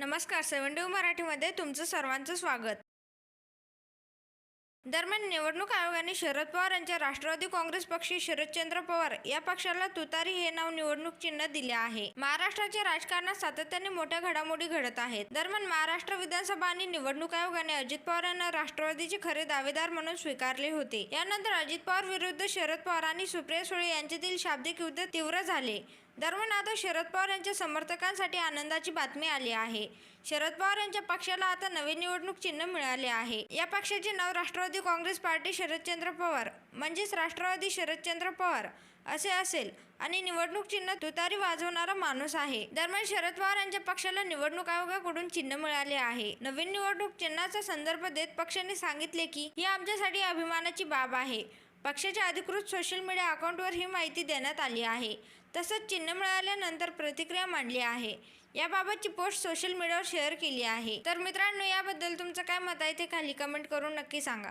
नमस्कार सेवन डी मराठीमध्ये तुमचं सर्वांचं स्वागत. दरम्यान निवडणूक आयोगाने शरद पवार यांच्या राष्ट्रवादी काँग्रेस पक्षी शरदचंद्र पवार या पक्षाला तुतारी हे नाव निवडणूक चिन्ह दिले आहे. महाराष्ट्राच्या राजकारणात सातत्याने मोठ्या घडामोडी घडत आहेत. दरम्यान महाराष्ट्र विधानसभा आणि निवडणूक आयोगाने अजित पवार यांना राष्ट्रवादीचे खरे दावेदार म्हणून स्वीकारले होते. यानंतर अजित पवार विरुद्ध शरद पवार आणि सुप्रिया सुळे यांच्यातील शाब्दिक युद्ध तीव्र झाले. दरम्यान आता शरद पवार यांच्या समर्थकांसाठी आनंदाची बातमी आली आहे. शरद पवार यांच्या पक्षाला आता नवे निवडणूक चिन्ह मिळाले आहे. या पक्षाचे नाव राष्ट्रवादी काँग्रेस पार्टी शरदचंद्र पवार म्हणजेच राष्ट्रवादी शरदचंद्र पवार असे असेल आणि निवडणूक चिन्ह तुतारी वाजवणारा माणूस आहे. दरम्यान शरद पवार यांच्या पक्षाला निवडणूक आयोगाकडून चिन्ह मिळाले आहे. नवीन निवडणूक चिन्हाचा संदर्भ देत पक्षाने सांगितले की ही आमच्यासाठी अभिमानाची बाब आहे. पक्षाच्या अधिकृत सोशल मीडिया अकाउंटवर ही माहिती देण्यात आली आहे. तसंच चिन्ह मिळाल्यानंतर प्रतिक्रिया मांडली आहे. याबाबतची पोस्ट सोशल मीडियावर शेअर केली आहे. तर मित्रांनो याबद्दल तुमचं काय मत आहे ते खाली कमेंट करून नक्की सांगा.